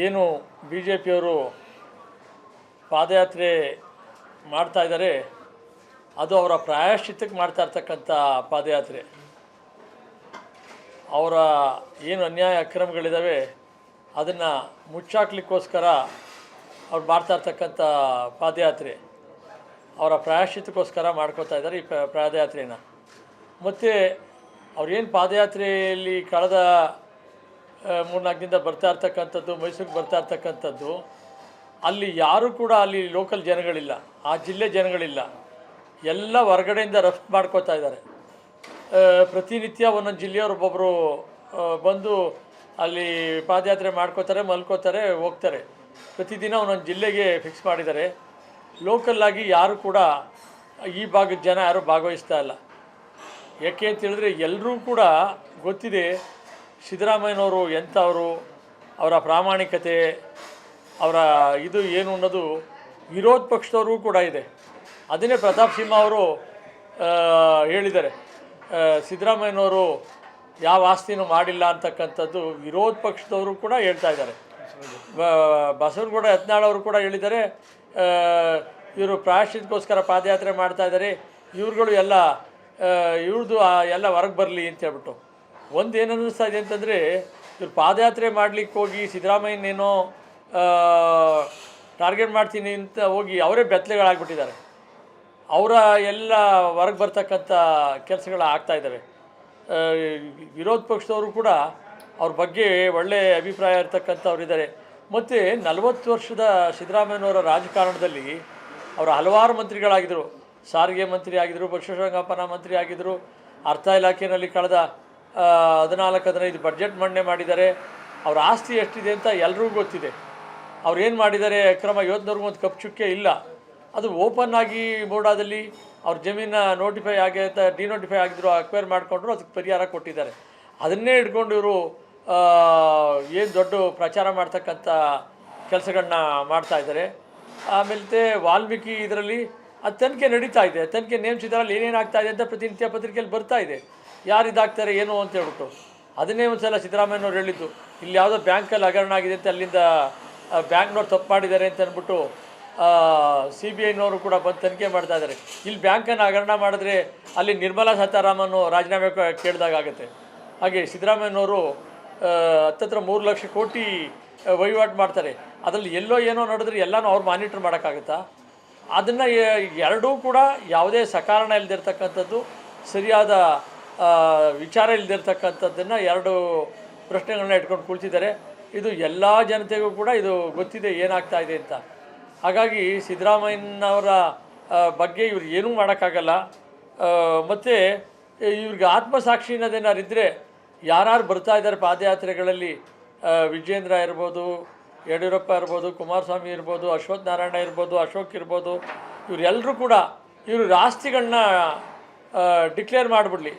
ಏನು B J ಪಿಯವರು ಪಾದಯಾತ್ರೆ ಮಾಡ್ತಾ ಇದ್ದಾರೆ, ಅದು ಅವರ ಪ್ರಾಯಶ್ಚಿತ್ತಕ್ಕೆ ಮಾಡ್ತಾ ಇರ್ತಕ್ಕಂಥ ಪಾದಯಾತ್ರೆ. ಅವರ ಏನು ಅನ್ಯಾಯ ಅಕ್ರಮಗಳಿದ್ದಾವೆ, ಅದನ್ನು ಮುಚ್ಚಾಕ್ಲಿಕ್ಕೋಸ್ಕರ ಅವ್ರು ಮಾಡ್ತಾ ಇರ್ತಕ್ಕಂಥ ಪಾದಯಾತ್ರೆ, ಅವರ ಪ್ರಾಯಶ್ಚಿತ್ತಕ್ಕೋಸ್ಕರ ಮಾಡ್ಕೋತಾ ಇದ್ದಾರೆ ಈ ಪಾದಯಾತ್ರೆಯನ್ನು. ಮತ್ತು ಅವ್ರೇನು ಪಾದಯಾತ್ರೆಯಲ್ಲಿ ಕಳೆದ ಮೂರ್ನಾಲ್ಕು ದಿನದಿಂದ ಬರ್ತಾ ಇರ್ತಕ್ಕಂಥದ್ದು, ಮೈಸೂರಿಗೆ ಬರ್ತಾ ಇರ್ತಕ್ಕಂಥದ್ದು, ಅಲ್ಲಿ ಯಾರೂ ಕೂಡ ಅಲ್ಲಿ ಲೋಕಲ್ ಜನಗಳಿಲ್ಲ. ಆ ಜಿಲ್ಲೆ ಜನಗಳಿಲ್ಲ. ಎಲ್ಲ ಹೊರಗಡೆಯಿಂದ ರಫ್ತು ಮಾಡ್ಕೋತಾ ಇದ್ದಾರೆ. ಪ್ರತಿನಿತ್ಯ ಒಂದೊಂದು ಜಿಲ್ಲೆಯವರು ಒಬ್ಬೊಬ್ಬರು ಬಂದು ಅಲ್ಲಿ ಪಾದಯಾತ್ರೆ ಮಾಡ್ಕೋತಾರೆ, ಮಲ್ಕೋತಾರೆ, ಹೋಗ್ತಾರೆ. ಪ್ರತಿದಿನ ಒಂದೊಂದು ಜಿಲ್ಲೆಗೆ ಫಿಕ್ಸ್ ಮಾಡಿದ್ದಾರೆ. ಲೋಕಲ್ಲಾಗಿ ಯಾರು ಕೂಡ ಈ ಭಾಗದ ಜನ ಯಾರೂ ಭಾಗವಹಿಸ್ತಾ ಇಲ್ಲ. ಯಾಕೆ ಅಂತ ಹೇಳಿದ್ರೆ ಎಲ್ಲರೂ ಕೂಡ ಗೊತ್ತಿದೆ ಸಿದ್ದರಾಮಯ್ಯನವರು ಎಂಥವರು, ಅವರ ಪ್ರಾಮಾಣಿಕತೆ, ಅವರ ಇದು ಏನು ಅನ್ನೋದು ವಿರೋಧ ಪಕ್ಷದವರು ಕೂಡ ಇದೆ. ಅದನ್ನೇ ಪ್ರತಾಪ್ ಸಿಂಹ ಅವರು ಹೇಳಿದ್ದಾರೆ. ಸಿದ್ದರಾಮಯ್ಯನವರು ಯಾವ ಆಸ್ತಿನೂ ಮಾಡಿಲ್ಲ ಅಂತಕ್ಕಂಥದ್ದು ವಿರೋಧ ಪಕ್ಷದವರು ಕೂಡ ಹೇಳ್ತಾ ಇದ್ದಾರೆ. ಬಸವನಗೌಡ ಯತ್ನಾಳ್ ಅವರು ಕೂಡ ಹೇಳಿದ್ದಾರೆ ಇವರು ಪ್ರಾಯಶ್ಚಿತ್ಕೋಸ್ಕರ ಪಾದಯಾತ್ರೆ ಮಾಡ್ತಾ ಇದ್ದಾರೆ, ಇವ್ರುಗಳು ಎಲ್ಲ ಇವ್ರದ್ದು ಎಲ್ಲ ಹೊರಗೆ ಬರಲಿ ಅಂತ ಹೇಳ್ಬಿಟ್ಟು. ಒಂದು ಏನು ಅನ್ನಿಸ್ತಾ ಇದೆ ಅಂತಂದರೆ, ಇವ್ರು ಪಾದಯಾತ್ರೆ ಮಾಡಲಿಕ್ಕೆ ಹೋಗಿ ಸಿದ್ದರಾಮಯ್ಯನೇನೋ ಟಾರ್ಗೆಟ್ ಮಾಡ್ತೀನಿ ಅಂತ ಹೋಗಿ ಅವರೇ ಬೆತ್ತಲೆಗಳಾಗ್ಬಿಟ್ಟಿದ್ದಾರೆ ಅವರ ಎಲ್ಲ ಹೊರಗೆ ಬರ್ತಕ್ಕಂಥ ಕೆಲಸಗಳು ಆಗ್ತಾ ಇದ್ದಾವೆ. ವಿರೋಧ ಪಕ್ಷದವರು ಕೂಡ ಅವ್ರ ಬಗ್ಗೆ ಒಳ್ಳೆಯ ಅಭಿಪ್ರಾಯ ಇರ್ತಕ್ಕಂಥವ್ರು ಇದ್ದಾರೆ ಮತ್ತು ನಲವತ್ತು ವರ್ಷದ ಸಿದ್ದರಾಮಯ್ಯನವರ ರಾಜಕಾರಣದಲ್ಲಿ ಅವರು ಹಲವಾರು ಮಂತ್ರಿಗಳಾಗಿದ್ದರು ಸಾರಿಗೆ ಮಂತ್ರಿ ಆಗಿದ್ದರು ಪಶುಸಂಗೋಪನಾ ಮಂತ್ರಿ ಆಗಿದ್ದರು ಅರ್ಥ ಇಲಾಖೆಯಲ್ಲಿ ಕಳೆದ ಹದಿನಾಲ್ಕು, ಹದಿನೈದು ಬಡ್ಜೆಟ್ ಮಂಡನೆ ಮಾಡಿದ್ದಾರೆ. ಅವ್ರ ಆಸ್ತಿ ಎಷ್ಟಿದೆ ಅಂತ ಎಲ್ರಿಗೂ ಗೊತ್ತಿದೆ. ಅವ್ರು ಏನು ಮಾಡಿದ್ದಾರೆ? ಅಕ್ರಮ ಯೋಧನವ್ರಿಗೂ ಒಂದು ಕಪ್ ಚುಕ್ಕೆ ಇಲ್ಲ. ಅದು ಓಪನ್ ಆಗಿ ಬೋರ್ಡಾದಲ್ಲಿ ಅವ್ರ ಜಮೀನ ನೋಟಿಫೈ ಆಗಿ ಡಿನೋಟಿಫೈ ಆಗಿದ್ರು ಅಕ್ವೈರ್ ಮಾಡಿಕೊಂಡ್ರು, ಅದಕ್ಕೆ ಪರಿಹಾರ ಕೊಟ್ಟಿದ್ದಾರೆ. ಅದನ್ನೇ ಇಟ್ಕೊಂಡು ಇವರು ಏನು ದೊಡ್ಡ ಪ್ರಚಾರ ಮಾಡ್ತಕ್ಕಂಥ ಕೆಲಸಗಳನ್ನ ಮಾಡ್ತಾಯಿದ್ದಾರೆ ಆಮೇಲೆ ವಾಲ್ಮೀಕಿ ಇದರಲ್ಲಿ ಅದು ತನಿಖೆ ನಡೀತಾ ಇದೆ ತನಿಖೆ ನೇಮಿಸಿದ್ರಲ್ಲಿ ಏನೇನು ಆಗ್ತಾ ಇದೆ ಅಂತ ಪ್ರತಿನಿತ್ಯ ಪತ್ರಿಕೆಯಲ್ಲಿ ಬರ್ತಾ ಇದೆ. ಯಾರು ಇದಾಗ್ತಾರೆ ಏನು ಅಂತ ಹೇಳ್ಬಿಟ್ಟು. ಅದನ್ನೇ ಒಂದು ಸಲ ಸಿದ್ದರಾಮಯ್ಯನವ್ರು ಹೇಳಿದ್ದು, ಇಲ್ಲಿ ಯಾವುದೋ ಬ್ಯಾಂಕಲ್ಲಿ ಹಗರಣ ಆಗಿದೆ ಅಂತ ಅಲ್ಲಿಂದ ಬ್ಯಾಂಕ್ನವ್ರು ತಪ್ಪು ಮಾಡಿದ್ದಾರೆ ಅಂತ ಅಂದ್ಬಿಟ್ಟು ಸಿ ಬಿ ಐನವರು ಕೂಡ ಬಂದು ತನಿಖೆ ಮಾಡ್ತಾ ಇದ್ದಾರೆ. ಇಲ್ಲಿ ಬ್ಯಾಂಕನ್ನು ಹಗರಣ ಮಾಡಿದ್ರೆ ಅಲ್ಲಿ ನಿರ್ಮಲಾ ಸೀತಾರಾಮನ್ ರಾಜೀನಾಮೆ ಕೇಳಿದಾಗ ಕೇಳ್ದಾಗ ಆಗುತ್ತೆ. ಹಾಗೆ ಸಿದ್ದರಾಮಯ್ಯನವರು ಹತ್ತತ್ರ ಮೂರು ಲಕ್ಷ ಕೋಟಿ ವಹಿವಾಟು ಮಾಡ್ತಾರೆ. ಅದರಲ್ಲಿ ಎಲ್ಲೋ ಏನೋ ನಡೆದ್ರೆ ಎಲ್ಲನೂ ಅವ್ರು ಮಾನಿಟ್ರ್ ಮಾಡೋಕ್ಕಾಗುತ್ತಾ? ಅದನ್ನು ಎರಡೂ ಕೂಡ ಯಾವುದೇ ಸಕಾರಣ ಇಲ್ಲದಿರ್ತಕ್ಕಂಥದ್ದು ಸರಿಯಾದ ವಿಚಾರ ಇಲ್ಲದಿರ್ತಕ್ಕಂಥದ್ದನ್ನು ಎರಡು ಪ್ರಶ್ನೆಗಳನ್ನ ಇಟ್ಕೊಂಡು ಕುಳಿತಿದ್ದಾರೆ ಇದು ಎಲ್ಲ ಜನತೆಗೂ ಕೂಡ ಇದು ಗೊತ್ತಿದೆ ಏನಾಗ್ತಾ ಇದೆ ಅಂತ. ಹಾಗಾಗಿ ಸಿದ್ದರಾಮಯ್ಯನವರ ಬಗ್ಗೆ ಇವ್ರು ಏನೂ ಮಾಡೋಕ್ಕಾಗಲ್ಲ. ಮತ್ತು ಇವ್ರಿಗೆ ಆತ್ಮಸಾಕ್ಷಿ ಅನ್ನೋದೇನಾರು ಯಾರು ಬರ್ತಾ ಇದ್ದಾರೆ ಪಾದಯಾತ್ರೆಗಳಲ್ಲಿ ವಿಜೇಂದ್ರ ಇರ್ಬೋದು ಯಡಿಯೂರಪ್ಪ ಇರ್ಬೋದು, ಕುಮಾರಸ್ವಾಮಿ ಇರ್ಬೋದು, ಅಶ್ವಥ್ ನಾರಾಯಣ ಇರ್ಬೋದು, ಅಶೋಕ್ ಇರ್ಬೋದು ಇವರೆಲ್ಲರೂ ಕೂಡ ಇವರು ಆಸ್ತಿಗಳನ್ನ ಡಿಕ್ಲೇರ್ ಮಾಡಿಬಿಡ್ಲಿ.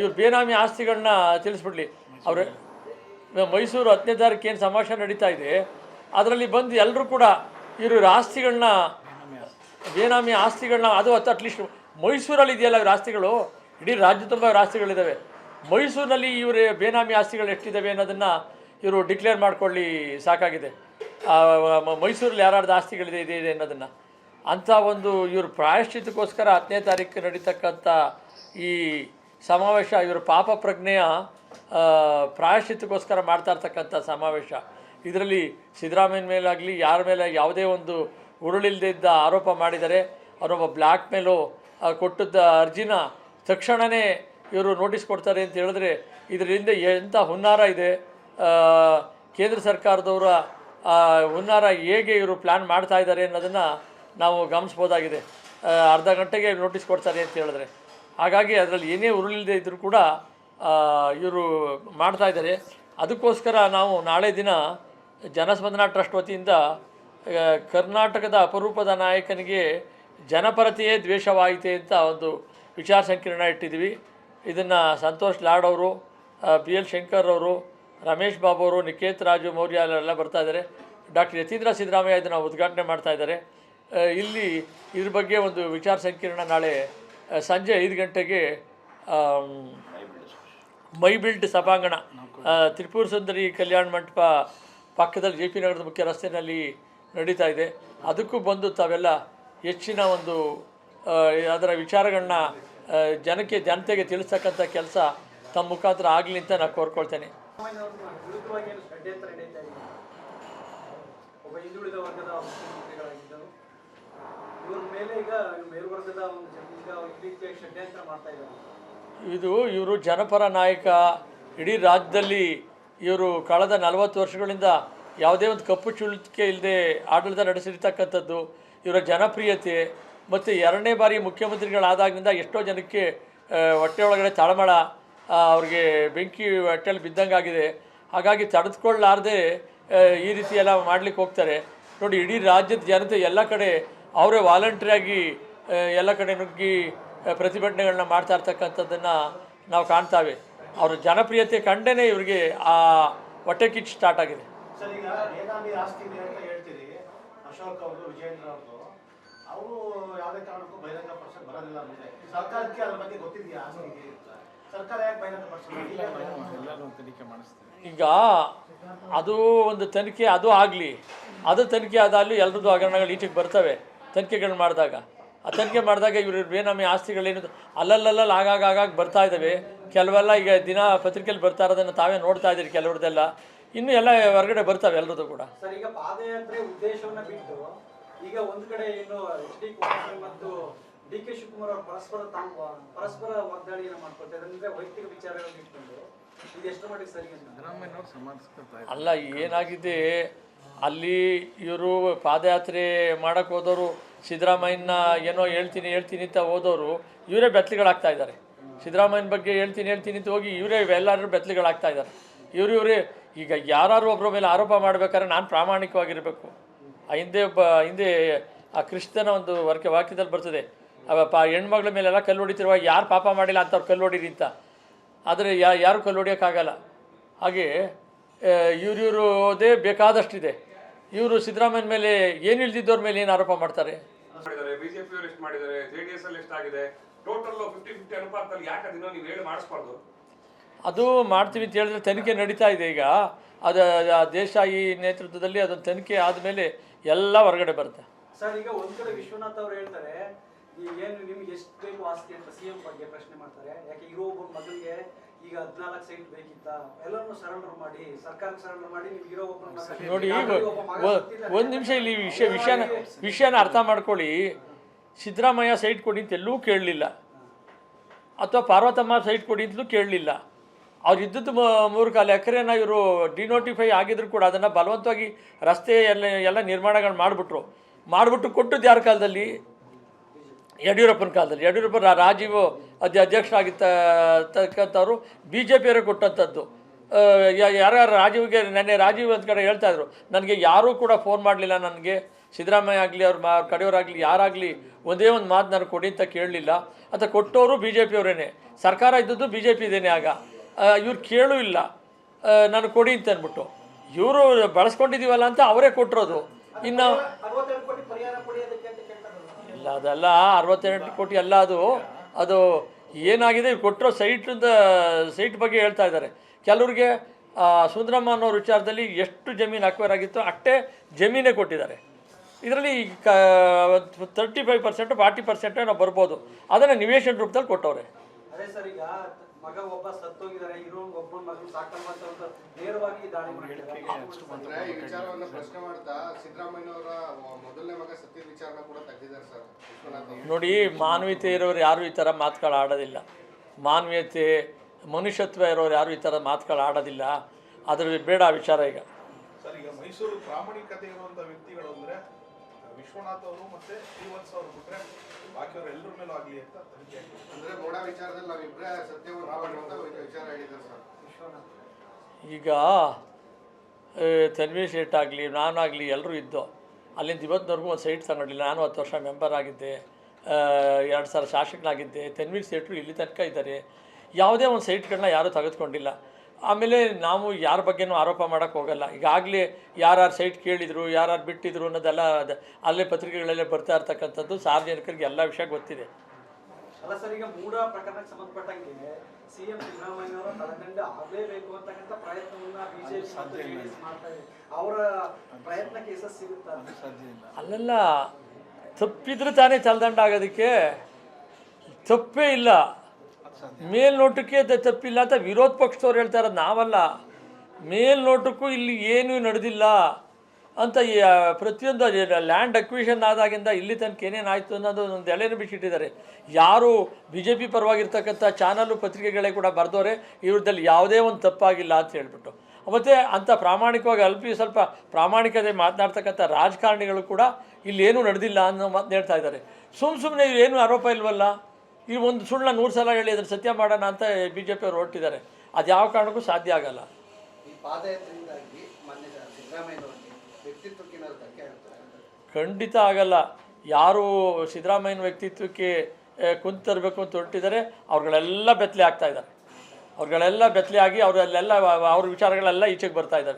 ಇವ್ರು ಬೇನಾಮಿ ಆಸ್ತಿಗಳನ್ನ ತಿಳಿಸ್ಬಿಡ್ಲಿ. ಅವರು, ಮೈಸೂರು ಹತ್ತನೇ ತಾರೀಕು ಏನು ಸಮಾವೇಶ ನಡೀತಾ ಇದೆ, ಅದರಲ್ಲಿ ಬಂದು ಎಲ್ಲರೂ ಕೂಡ ಇವರು ಆಸ್ತಿಗಳನ್ನ ಬೇನಾಮಿ ಆಸ್ತಿಗಳನ್ನ ಅದು ಹತ್ತು ಅಟ್ಲೀಸ್ಟ್ ಮೈಸೂರಲ್ಲಿ ಇದೆಯಲ್ಲ ಇವ್ರ ಆಸ್ತಿಗಳು? ಇಡೀ ರಾಜ್ಯ ತುಂಬ ಇವ್ರ ಆಸ್ತಿಗಳಿದ್ದಾವೆ ಮೈಸೂರಿನಲ್ಲಿ ಇವರೇ ಬೇನಾಮಿ ಆಸ್ತಿಗಳು ಎಷ್ಟಿದ್ದಾವೆ ಅನ್ನೋದನ್ನು ಇವರು ಡಿಕ್ಲೇರ್ ಮಾಡ್ಕೊಳ್ಳಿ, ಸಾಕಾಗಿದೆ. ಮೈಸೂರಲ್ಲಿ ಯಾರ್ಯಾರ್ದು ಆಸ್ತಿಗಳಿದೆ, ಇದೆ ಇದೆ ಅನ್ನೋದನ್ನು. ಅಂಥ ಒಂದು ಇವರು ಪ್ರಾಯಶ್ಚಿತಕ್ಕೋಸ್ಕರ ಹತ್ತನೇ ತಾರೀಕು ನಡೀತಕ್ಕಂಥ ಈ ಸಮಾವೇಶ, ಇವರು ಪಾಪ ಪ್ರಜ್ಞೆಯ ಪ್ರಾಯಶ್ಚಿತಕ್ಕೋಸ್ಕರ ಮಾಡ್ತಾ ಇರ್ತಕ್ಕಂಥ ಸಮಾವೇಶ. ಇದರಲ್ಲಿ ಸಿದ್ದರಾಮಯ್ಯನ ಮೇಲಾಗಲಿ, ಯಾರ ಮೇಲೆ ಯಾವುದೇ ಒಂದು ಉರುಳಿಲ್ಲದೆ ಇದ್ದ ಆರೋಪ ಮಾಡಿದರೆ ಅವರೊಬ್ಬ ಬ್ಲ್ಯಾಕ್ ಮೇಲು ಕೊಟ್ಟಿದ್ದ ಅರ್ಜಿನ ತಕ್ಷಣವೇ ಇವರು ನೋಟಿಸ್ ಕೊಡ್ತಾರೆ ಅಂತ ಹೇಳಿದ್ರೆ, ಇದರಿಂದ ಎಂಥ ಹುನ್ನಾರ ಇದೆ ಕೇಂದ್ರ ಸರ್ಕಾರದವರ ಹುನ್ನಾರ ಹೇಗೆ ಇವರು ಪ್ಲ್ಯಾನ್ ಮಾಡ್ತಾ ಇದ್ದಾರೆ ಅನ್ನೋದನ್ನು ನಾವು ಗಮನಿಸ್ಬೋದಾಗಿದೆ. ಅರ್ಧ ಗಂಟೆಗೆ ನೋಟಿಸ್ ಕೊಡ್ತಾರೆ ಅಂತ ಹೇಳಿದ್ರೆ. ಹಾಗಾಗಿ ಅದರಲ್ಲಿ ಏನೇ ಉರುಳಿಲ್ಲದೆ ಇದ್ದರೂ ಕೂಡ ಇವರು ಮಾಡ್ತಾ ಇದ್ದಾರೆ. ಅದಕ್ಕೋಸ್ಕರ ನಾವು ನಾಳೆ ದಿನ ಜನಸ್ಪಂದನಾ ಟ್ರಸ್ಟ್ ವತಿಯಿಂದ ಕರ್ನಾಟಕದ ಅಪರೂಪದ ನಾಯಕನಿಗೆ ಜನಪರತೆಯೇ ದ್ವೇಷವಾಯಿತೆ ಅಂತ ಒಂದು ವಿಚಾರ ಸಂಕಿರಣ ಇಟ್ಟಿದ್ದೀವಿ. ಇದನ್ನು ಸಂತೋಷ್ ಲಾಡ್ ಅವರು ಬಿ ಎಲ್ ಶಂಕರ್ ಅವರು ರಮೇಶ್ ಬಾಬು ಅವರು, ನಿಕೇತ್ ರಾಜು ಮೌರ್ಯ ಎಲ್ಲ ಬರ್ತಾ ಇದ್ದಾರೆ. ಡಾಕ್ಟರ್ ಯತೀಂದ್ರ ಸಿದ್ದರಾಮಯ್ಯ ಇದನ್ನು ಉದ್ಘಾಟನೆ ಮಾಡ್ತಾ ಇದ್ದಾರೆ. ಇಲ್ಲಿ ಇದ್ರ ಬಗ್ಗೆ ಒಂದು ವಿಚಾರ ಸಂಕಿರಣ ನಾಳೆ ಸಂಜೆ ಐದು ಗಂಟೆಗೆ ಮೈಬಿಲ್ಡ್ ಮೈ ಸಭಾಂಗಣ. ತ್ರಿಪುರ ಸುಂದರಿ ಕಲ್ಯಾಣ ಮಂಟಪ ಪಕ್ಕದಲ್ಲಿ ಜೆ ಪಿ ನಗರದ ಮುಖ್ಯ ರಸ್ತೆಯಲ್ಲಿ ನಡೀತಾ ಇದೆ. ಅದಕ್ಕೂ ಬಂದು ತಾವೆಲ್ಲ ಹೆಚ್ಚಿನ ಒಂದು ಅದರ ವಿಚಾರಗಳನ್ನ ಜನಕ್ಕೆ, ಜನತೆಗೆ ತಿಳಿಸ್ತಕ್ಕಂಥ ಕೆಲಸ ತಮ್ಮ ಮುಖಾಂತರ ಆಗಲಿ ಅಂತ ನಾನು ಕೋರ್ಕೊಳ್ತೇನೆ. ಒಬ್ಬ ಹಿಂದುಳಿದ ವರ್ಗದ ಮುಖ್ಯಮಂತ್ರಿಗಳಾಗಿದ್ದರು. ಇವ್ರ ಮೇಲೆ ಈಗ ಮೇಲ್ವರ್ಗದ ಒಂದು ಈಗ ಈ ರೀತಿಯಾಗಿ ಷಡ್ಯಂತ್ರ ಮಾಡ್ತಾ ಇದ್ದಾರೆ. ಇದು ಇವರು ಜನಪರ ನಾಯಕ. ಇಡೀ ರಾಜ್ಯದಲ್ಲಿ ಇವರು ಕಳೆದ ನಲವತ್ತು ವರ್ಷಗಳಿಂದ ಯಾವುದೇ ಒಂದು ಕಪ್ಪು ಚುಳಿಕೆ ಇಲ್ಲದೆ ಆಡಳಿತ ನಡೆಸಿರ್ತಕ್ಕಂಥದ್ದು ಇವರ ಜನಪ್ರಿಯತೆ. ಮತ್ತು ಎರಡನೇ ಬಾರಿ ಮುಖ್ಯಮಂತ್ರಿಗಳಾದಾಗಿನಿಂದ ಎಷ್ಟೋ ಜನಕ್ಕೆ ಹೊಟ್ಟೆ ಒಳಗಡೆ ತಳಮಳ. ಅವ್ರಿಗೆ ಬೆಂಕಿ ಹೊಟ್ಟೆಯಲ್ಲಿ ಬಿದ್ದಂಗಾಗಿದೆ ಹಾಗಾಗಿ ತಡೆದುಕೊಳ್ಳಾರ್ದೆ ಈ ರೀತಿ ಎಲ್ಲ ಮಾಡ್ಲಿಕ್ಕೆ ಹೋಗ್ತಾರೆ. ನೋಡಿ, ಇಡೀ ರಾಜ್ಯದ ಜನತೆ ಎಲ್ಲ ಕಡೆ ಅವರೇ ವಾಲಂಟ್ರಿಯಾಗಿ ಎಲ್ಲ ಕಡೆ ನುಗ್ಗಿ ಪ್ರತಿಭಟನೆಗಳನ್ನ ಮಾಡ್ತಾ ಇರ್ತಕ್ಕಂಥದ್ದನ್ನು ನಾವು ಕಾಣ್ತಾವೆ. ಅವರ ಜನಪ್ರಿಯತೆ ಕಂಡೇ ಇವರಿಗೆ ಆ ಹೊಟ್ಟೆ ಕಿಚ್ಚು ಸ್ಟಾರ್ಟ್ ಆಗಿದೆ. ಅವರು ಯಾವುದೇ ಕಾರಣಕ್ಕೂ ಬಹಿರಂಗ ಬರೋದಿಲ್ಲ ಸರ್ಕಾರಕ್ಕೆ ಅದ್ರ ಬಗ್ಗೆ ಗೊತ್ತಿದೆಯಾ ಈಗ ಅದು ಒಂದು ತನಿಖೆ ಅದು ಆಗಲಿ ಅದು ತನಿಖೆ ಆದಾಗಲೂ ಎಲ್ಲರದ್ದು ಹಗರಣಗಳು ಈಚೆಗೆ ಬರ್ತವೆ ತನಿಖೆಗಳು ಮಾಡಿದಾಗ. ಆ ತನಿಖೆ ಮಾಡಿದಾಗ ಇವರು ಬೇನಾಮಿ ಆಸ್ತಿಗಳೇನು ಅಲ್ಲಲ್ಲಲ್ಲಿ ಆಗಾಗ ಆಗಾಗ ಬರ್ತಾ ಇದ್ದಾವೆ ಕೆಲವೆಲ್ಲ ಈಗ ದಿನ ಪತ್ರಿಕೆಯಲ್ಲಿ ಬರ್ತಾ ಇರೋದನ್ನು ತಾವೇ ನೋಡ್ತಾ ಇದ್ದೀರಿ ಕೆಲವ್ರದ್ದೆಲ್ಲ. ಇನ್ನು ಎಲ್ಲ ಹೊರಗಡೆ ಬರ್ತವೆ ಎಲ್ಲರದ್ದು ಕೂಡ. ಸರ್ ಈಗ ಪಾದಯಾತ್ರೆ ಉದ್ದೇಶವನ್ನ ಬಿಟ್ಟು ಈಗ ಒಂದು ಕಡೆ ಏನು ಡಿ ಕೆ ಶಿವಕುಮಾರ್ ಅವರು ಪರಸ್ಪರ ತಾವು ಪರಸ್ಪರ ವಾಗ್ದಾಳಿಯನ್ನು ಮಾಡ್ಕೊಳ್ತಾ ಅಂದ್ರೆ ವೈಯಕ್ತಿಕ ವಿಚಾರಗಳನ್ನ ಇಟ್ಕೊಂಡು ಅಲ್ಲ, ಏನಾಗಿದೆ? ಅಲ್ಲಿ ಇವರು ಪಾದಯಾತ್ರೆ ಮಾಡಕ್ ಹೋದವರು ಸಿದ್ದರಾಮಯ್ಯನ ಏನೋ ಹೇಳ್ತೀನಿ ಹೇಳ್ತೀನಿ ಅಂತ ಹೋದವರು, ಇವರೇ ಬೆತ್ತಲೆಗಳಾಗ್ತಾ ಇದ್ದಾರೆ. ಸಿದ್ದರಾಮಯ್ಯನ ಬಗ್ಗೆ ಹೇಳ್ತೀನಿ ಹೇಳ್ತೀನಿ ಅಂತ ಹೋಗಿ ಇವರೇ ಎಲ್ಲರೂ ಬೆತ್ತಲೆಗಳಾಗ್ತಾ ಇದ್ದಾರೆ. ಇವರು ಇವರೇ, ಈಗ ಯಾರು ಒಬ್ಬರ ಮೇಲೆ ಆರೋಪ ಮಾಡ್ಬೇಕಾದ್ರೆ ನಾನು ಪ್ರಾಮಾಣಿಕವಾಗಿರಬೇಕು. ಆ ಹಿಂದೆ ಒಬ್ಬ, ಹಿಂದೆ ಆ ಕ್ರಿಸ್ತನ ಒಂದು ವರ್ಕೆ ವಾಕ್ಯದಲ್ಲಿ ಬರ್ತದೆ ಅವ ಪ ಹೆಣ್ಮಗಳ ಮೇಲೆಲ್ಲ ಕಲ್ಲು ಹೊಡಿತಿರುವ ಯಾರು ಪಾಪ ಮಾಡಿಲ್ಲ ಅಂತವ್ರು ಕಲ್ಲು ಹೊಡೀರಿ ಅಂತ. ಆದರೆ ಯಾ ಯಾರು ಕಲ್ಲು ಹೊಡಿಯೋಕ್ಕಾಗಲ್ಲ. ಹಾಗೆ ಇವ್ರು ಇವ್ರದೇ ಬೇಕಾದಷ್ಟಿದೆ. ಇವರು ಸಿದ್ದರಾಮಯ್ಯನ ಮೇಲೆ ಏನು ಇಲ್ದಿದ್ದವ್ರ ಮೇಲೆ ಏನು ಆರೋಪ ಮಾಡ್ತಾರೆ? ಅದು ಮಾಡ್ತೀವಿ ಅಂತ ಹೇಳಿದ್ರೆ ತನಿಖೆ ನಡೀತಾ ಇದೆ ಈಗ. ಅದು ದೇಶ ಈ ನೇತೃತ್ವದಲ್ಲಿ ಅದೊಂದು ತನಿಖೆ ಆದಮೇಲೆ ಎಲ್ಲ ಹೊರಗಡೆ ಬರುತ್ತೆ. ಸರ್ ಈಗ ಒಂದ್ ಕಡೆ ವಿಶ್ವನಾಥ್ ಅವ್ರು ಹೇಳ್ತಾರೆ ಏನು ನಿಮ್ಗೆ ಎಷ್ಟು ಬೇಕು ಆಸ್ತಿ ಅಂತ ಸಿಎಂ ಬಗ್ಗೆ ಪ್ರಶ್ನೆ ಮಾಡ್ತಾರೆ. ಯಾಕೆ ಇರೋ ಒಬ್ಬ ಮಗನಿಗೆ ಈಗ ಹದಿನಾಲ್ಕು ಸೈಟ್ ಬೇಕಿತ್ತ? ಎಲ್ಲರನ್ನು ಸರೆಂಡರ್ ಮಾಡಿ ಸರ್ಕಾರಕ್ಕೆ ಸರೆಂಡರ್ ಮಾಡಿ ನಿಮ್ಗೆ ಇರೋ ಒಬ್ಬ ನೋಡಿ. ಒಂದು ನಿಮಿಷ ಇಲ್ಲಿ ವಿಷಯ ವಿಷಯನ ವಿಷಯನ ಅರ್ಥ ಮಾಡ್ಕೊಳ್ಳಿ. ಸಿದ್ದರಾಮಯ್ಯ ಸೈಟ್ ಕೊಡಿ ಅಂತ ಎಲ್ಲೂ ಕೇಳಲಿಲ್ಲ. ಅಥವಾ ಪಾರ್ವತಮ್ಮ ಸೈಟ್ ಕೊಡಿ ಅಂತಲೂ ಕೇಳಲಿಲ್ಲ. ಅವ್ರು ಇದ್ದದ್ದು ಮೂರು ಕಾಲ ಎಕರೆನ ಇವರು ಡಿನೋಟಿಫೈ ಆಗಿದ್ರು ಕೂಡ ಅದನ್ನು ಬಲವಂತವಾಗಿ ರಸ್ತೆ ಎಲ್ಲ ಎಲ್ಲ ನಿರ್ಮಾಣಗಳು ಮಾಡಿಬಿಟ್ರು. ಮಾಡಿಬಿಟ್ಟು ಕೊಟ್ಟದ್ದು ಯಾರ ಕಾಲದಲ್ಲಿ? ಯಡಿಯೂರಪ್ಪನ ಕಾಲದಲ್ಲಿ. ಯಡಿಯೂರಪ್ಪ ರಾಜೀವ್ ಅಧ್ಯ ಅಧ್ಯಕ್ಷರಾಗಿರ್ತಕ್ಕಂಥವ್ರು ಬಿ ಜೆ ಪಿಯವರೇ ಕೊಟ್ಟಂಥದ್ದು ಯಾರ್ಯಾರು ರಾಜೀವ್ಗೆ ನೆನ್ನೆ ರಾಜೀವ್ ಅಂತ ಕಡೆ ಹೇಳ್ತಾ ಇದ್ರು. ನನಗೆ ಯಾರೂ ಕೂಡ ಫೋನ್ ಮಾಡಲಿಲ್ಲ ನನಗೆ. ಸಿದ್ದರಾಮಯ್ಯ ಆಗಲಿ, ಅವ್ರ ಮಾ ಕಡೆಯವರಾಗಲಿ ಯಾರಾಗಲಿ ಒಂದೇ ಒಂದು ಮಾತು ನಾನು ಕೊಡಿ ಅಂತ ಕೇಳಲಿಲ್ಲ. ಅಂತ ಕೊಟ್ಟವರು ಬಿ ಜೆ ಪಿಯವರೇನೆ ಸರ್ಕಾರ ಇದ್ದದ್ದು ಬಿ ಜೆ ಪಿ ಇದೇನೆ ಆಗ ಇವ್ರು ಕೇಳೂ ಇಲ್ಲ. ನಾನು ಕೊಡಿ ಅಂತ ಅಂದ್ಬಿಟ್ಟು. ಇವರು ಬಳಸ್ಕೊಂಡಿದ್ದೀವಲ್ಲ ಅಂತ ಅವರೇ ಕೊಟ್ಟಿರೋದು ಇನ್ನು ಅರವತ್ತೆರಡು ಕೋಟಿ ಪರಿಹಾರ ಕೊಡಿ ಅದಕ್ಕೆ ಅಂತ ಕೇಳ್ತಾರೆ ಇಲ್ಲ ಅದೆಲ್ಲ ಅರವತ್ತೆರಡು ಕೋಟಿ ಅಲ್ಲ ಅದು. ಅದು ಏನಾಗಿದೆ ಕೊಟ್ಟರೋ ಸೈಟಿಂದ ಸೈಟ್ ಬಗ್ಗೆ ಹೇಳ್ತಾ ಇದ್ದಾರೆ. ಕೆಲವ್ರಿಗೆ ಸುಂದರಮ್ಮ ಅನ್ನೋ ವಿಚಾರದಲ್ಲಿ ಎಷ್ಟು ಜಮೀನು ಅಕ್ವೈರ್ ಆಗಿತ್ತು ಅಷ್ಟೇ ಜಮೀನೇ ಕೊಟ್ಟಿದ್ದಾರೆ. ಇದರಲ್ಲಿ ಕ thirty five percent forty percent ನಾವು ಬರ್ಬೋದು. ಅದನ್ನು ನಿವೇಶನ ರೂಪದಲ್ಲಿ ಕೊಟ್ಟವ್ರೆ. ಮಗ ಒಬ್ಬ ಸತ್ತೋಗಿದ್ದಾರೆ ಇರೋ ಒಬ್ಬ ಮಗನ ಸಾಕಂತ ಒಂದು ನೇರವಾಗಿ ದಾಳಿ ಮಾಡಿದ್ದಾರೆ ಈ ವಿಚಾರವನ್ನ ಪ್ರಶ್ನೆ ಮಾಡ್ತಾ ಸಿದ್ದರಾಮಯ್ಯನವರ ಮೊದಲನೇ ಮಗ ಸತ್ಯ ವಿಚಾರನ ಕೂಡ ತೆಗೆದಿದ್ದಾರೆ ಸರ್. ನೋಡಿ ಮಾನವೀಯತೆ ಇರೋರು ಯಾರು ಈ ಥರ ಮಾತುಗಳು ಆಡೋದಿಲ್ಲ. ಮಾನವೀಯತೆ ಮನುಷ್ಯತ್ವ ಇರೋರು ಯಾರು ಈ ಥರ ಮಾತುಗಳು ಆಡೋದಿಲ್ಲ. ಅದರಲ್ಲಿ ಬೇಡ ಆ ವಿಚಾರ ಈಗ. ಸರ್ ಈಗ ಮೈಸೂರು ಪ್ರಾಮಾಣಿಕತೆ ಇರುವಂತ ವ್ಯಕ್ತಿಗಳು ಅಂದ್ರೆ ವಿಶ್ವನಾಥ್ ಅವರು ಮತ್ತೆ ಶ್ರೀವತ್ಸ ಅವರು ಬಿಟ್ರೆ ಬಾಕಿಯವ್ರ ಎಲ್ಲರ ಮೇಲೂ ಆಗಲಿ ಅಂತ ತನಿಖೆ ಅಂದ್ರೆ ಮೋಡ ವಿಚಾರದಲ್ಲಿ ನಾವಿಬ್ರೇ ಸತ್ಯವನ್ನು ಮಾಡುವಂತ ವಿಚಾರ ಹೇಳಿದ್ದಾರೆ ಸರ್. ಈಗ ತನ್ವಿ ತನ್ವೀರ್ ಶೇಟ್ ಆಗಲಿ ನಾನಾಗಲಿ ಎಲ್ಲರೂ ಇದ್ದು ಅಲ್ಲಿಂದ ಇವತ್ತಿನವರೆಗೂ ಒಂದು ಸೈಟ್ ತಗೊಂಡಿಲ್ಲ. ನಾನು ಹತ್ತು ವರ್ಷ ಮೆಂಬರ್ ಆಗಿದ್ದೆ ಎರಡು ಸಾವಿರ ಶಾಸಕನಾಗಿದ್ದೆ. ತನ್ವೀರ್ ಸೇಟ್ರು ಇಲ್ಲಿ ತನಕ ಇದ್ದಾರೆ. ಯಾವುದೇ ಒಂದು ಸೈಟ್ಗಳನ್ನ ಯಾರೂ ತೆಗೆದುಕೊಂಡಿಲ್ಲ. ಆಮೇಲೆ ನಾವು ಯಾರ ಬಗ್ಗೆನೂ ಆರೋಪ ಮಾಡೋಕ್ಕೆ ಹೋಗಲ್ಲ. ಈಗಾಗಲೇ ಯಾರ್ಯಾರು ಸೈಟ್ ಕೇಳಿದರು ಯಾರ್ಯಾರು ಬಿಟ್ಟಿದ್ರು ಅನ್ನೋದೆಲ್ಲ ಅದು ಅಲ್ಲೇ ಪತ್ರಿಕೆಗಳಲ್ಲೇ ಬರ್ತಾ ಇರ್ತಕ್ಕಂಥದ್ದು ಸಾರ್ವಜನಿಕರಿಗೆ ಎಲ್ಲ ವಿಷಯ ಗೊತ್ತಿದೆ. ಅಲ್ಲ ಸರ್ ಈಗ ಮೂಡ ಪ್ರಕರಣಕ್ಕೆ ಸಂಬಂಧಪಟ್ಟಂಗೆ ಸಿಎಂ ಸಿದ್ದರಾಮಯ್ಯ ಅವರ ತಳದಂಡ ಆಗಲೇಬೇಕು ಅಂತಕ್ಕಂಥ ಪ್ರಯತ್ನವನ್ನ ಬಿಜೆಪಿ ಮಾಡ್ತಾ ಇದೆ. ಅವರ ಪ್ರಯತ್ನಕ್ಕೆ ಯಶಸ್ಸು ಸಿಗುತ್ತಾ? ಅಲ್ಲೆಲ್ಲ ತಪ್ಪಿದ್ರೆ ತಾನೇ ತಲೆದಂಡ ಆಗೋದಕ್ಕೆ ತಪ್ಪೇ ಇಲ್ಲ. ಮೇಲ್ನೋಟಕ್ಕೆ ತಪ್ಪಿಲ್ಲ ಅಂತ ವಿರೋಧ ಪಕ್ಷದವ್ರು ಹೇಳ್ತಾ ಇರೋದು ನಾವಲ್ಲ. ಮೇಲ್ನೋಟಕ್ಕೂ ಇಲ್ಲಿ ಏನೂ ನಡೆದಿಲ್ಲ ಅಂತ ಈ, ಪ್ರತಿಯೊಂದು ಲ್ಯಾಂಡ್ ಅಕ್ವಿಷನ್ ಆದಾಗಿಂದ ಇಲ್ಲಿ ತನಕ ಏನೇನು ಆಯಿತು ಅನ್ನೋದು ಒಂದು ಎಳೆನೂ ಬಿಚ್ಚಿಟ್ಟಿದ್ದಾರೆ. ಯಾರು ಬಿ ಜೆ ಪಿ ಪರವಾಗಿರ್ತಕ್ಕಂಥ ಚಾನಲ್ಲು ಪತ್ರಿಕೆಗಳೇ ಕೂಡ ಬರೆದವ್ರೆ ಇವ್ರದ್ದಲ್ಲಿ ಯಾವುದೇ ಒಂದು ತಪ್ಪಾಗಿಲ್ಲ ಅಂತ ಹೇಳ್ಬಿಟ್ಟು. ಮತ್ತು ಅಂಥ ಪ್ರಾಮಾಣಿಕವಾಗಿ ಅಲ್ಪ ಸ್ವಲ್ಪ ಪ್ರಾಮಾಣಿಕತೆ ಮಾತನಾಡ್ತಕ್ಕಂಥ ರಾಜಕಾರಣಿಗಳು ಕೂಡ ಇಲ್ಲಿ ಏನೂ ನಡೆದಿಲ್ಲ ಅನ್ನೋ ಮಾತು ಹೇಳ್ತಾ ಇದ್ದಾರೆ. ಸುಮ್ಮ ಸುಮ್ಮನೆ ಏನು ಆರೋಪ ಇಲ್ವಲ್ಲ? ಈ ಒಂದು ಸುಳ್ಳ ನೂರು ಸಲ ಹೇಳಿ ಅದನ್ನು ಸತ್ಯ ಮಾಡೋಣ ಅಂತ ಬಿ ಜೆ ಪಿಯವರು ಹೊರಟಿದ್ದಾರೆ. ಅದು ಯಾವ ಕಾರಣಕ್ಕೂ ಸಾಧ್ಯ ಆಗಲ್ಲ. ಖಂಡಿತ ಆಗಲ್ಲ. ಯಾರು ಸಿದ್ದರಾಮಯ್ಯನ ವ್ಯಕ್ತಿತ್ವಕ್ಕೆ ಆ, ಕುಂತು ತರಬೇಕು ಅಂತ ಹೊರಟಿದ್ದಾರೆ ಅವ್ರುಗಳೆಲ್ಲ ಬೆತ್ತಲೆ ಆಗ್ತಾ ಇದ್ದಾರೆ. ಅವ್ರುಗಳೆಲ್ಲ ಬೆತ್ತಲೆ ಆಗಿ ಅವರಲ್ಲೆಲ್ಲ ಅವ್ರ ವಿಚಾರಗಳೆಲ್ಲ ಈಚೆಗೆ ಬರ್ತಾ ಇದ್ದಾವೆ.